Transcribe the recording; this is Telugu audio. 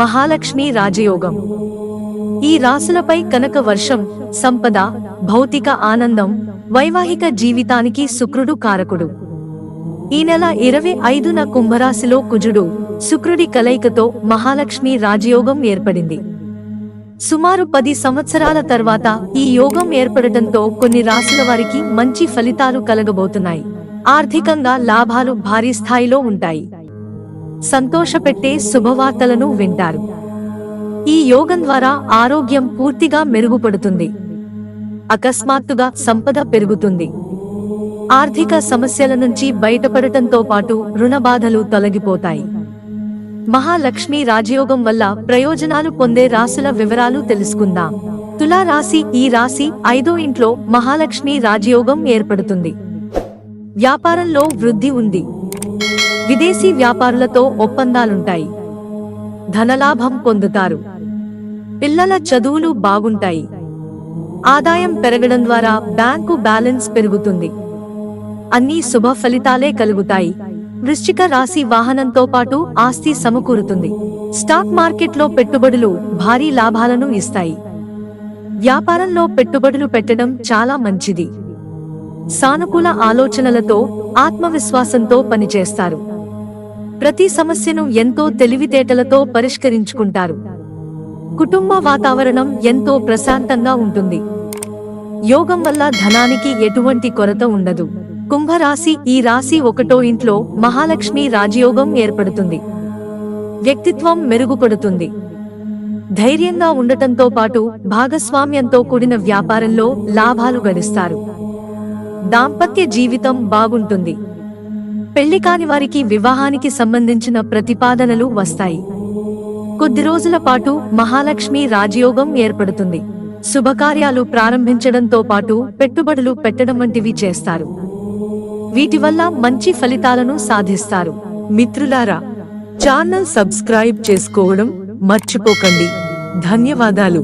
మహాలక్ష్మి రాజయోగం. ఈ రాసులపై కనక వర్షం సంపద భౌతిక ఆనందం వైవాహిక జీవితానికి శుక్రుడు కారకుడు. ఈ నెల ఇరవై ఐదున కుంభరాశిలో కుజుడు శుక్రుడి కలయికతో మహాలక్ష్మి రాజయోగం ఏర్పడింది. సుమారు పది సంవత్సరాల తర్వాత ఈ యోగం ఏర్పడటంతో కొన్ని రాసుల వారికి మంచి ఫలితాలు కలగబోతున్నాయి. ఆర్థికంగా లాభాలు భారీ స్థాయిలో ఉంటాయి. సంతోషపెట్టే శుభవార్తలను వింటారు. ఈ యోగం ద్వారా ఆరోగ్యం పూర్తిగా మెరుగుపడుతుంది. అకస్మాత్తుగా సంపద పెరుగుతుంది. ఆర్థిక సమస్యల నుంచి బయటపడటంతో పాటు రుణ బాధలు తొలగిపోతాయి. మహాలక్ష్మి రాజయోగం వల్ల ప్రయోజనాలు పొందే రాశుల వివరాలు తెలుసుకుందాం. తులా రాశి ఈ రాశి ఐదో ఇంట్లో మహాలక్ష్మి రాజయోగం ఏర్పడుతుంది. వ్యాపారంలో వృద్ధి ఉంది. విదేశీ వ్యాపారులతో ఒప్పందాలుంటాయి. ధనలాభం పొందుతారు. పిల్లల చదువులు బాగుంటాయి. ఆదాయం పెరగడం ద్వారా బ్యాంకు బ్యాలెన్స్ పెరుగుతుంది. అన్ని శుభ ఫలితాలే కలుగుతాయి. వృశ్చిక రాశి వాహనంతో పాటు ఆస్తి సమకూరుతుంది. స్టాక్ మార్కెట్లో పెట్టుబడులు భారీ లాభాలను ఇస్తాయి. వ్యాపారంలో పెట్టుబడులు పెట్టడం చాలా మంచిది. సానుకూల ఆలోచనలతో ఆత్మవిశ్వాసంతో పనిచేస్తారు. ప్రతి సమస్యను ఎంతో తెలివితేటలతో పరిష్కరించుకుంటారు. కుటుంబ వాతావరణం ఎంతో ప్రశాంతంగా ఉంటుంది. యోగం వల్ల ధనానికి ఎటువంటి కొరత ఉండదు. కుంభరాశి ఈ రాశి ఒకటో ఇంట్లో మహాలక్ష్మి రాజయోగం ఏర్పడుతుంది. వ్యక్తిత్వం మెరుగుపడుతుంది. ధైర్యంగా ఉండటంతో పాటు భాగస్వామ్యంతో కూడిన వ్యాపారంలో లాభాలు గడిస్తారు. దాంపత్య జీవితం బాగుంటుంది. పెళ్ళి కాని వారికి వివాహానికి సంబంధించిన ప్రతిపాదనలు వస్తాయి. కొద్ది రోజుల పాటు మహాలక్ష్మి రాజయోగం ఏర్పడుతుంది. శుభకార్యాలు ప్రారంభించడంతో పాటు పెట్టుబడులు పెట్టడం వంటివి చేస్తారు. వీటి వల్ల మంచి ఫలితాలను సాధిస్తారు. మిత్రులారా ఛానల్ సబ్స్క్రైబ్ చేసుకోవడం మర్చిపోకండి. ధన్యవాదాలు.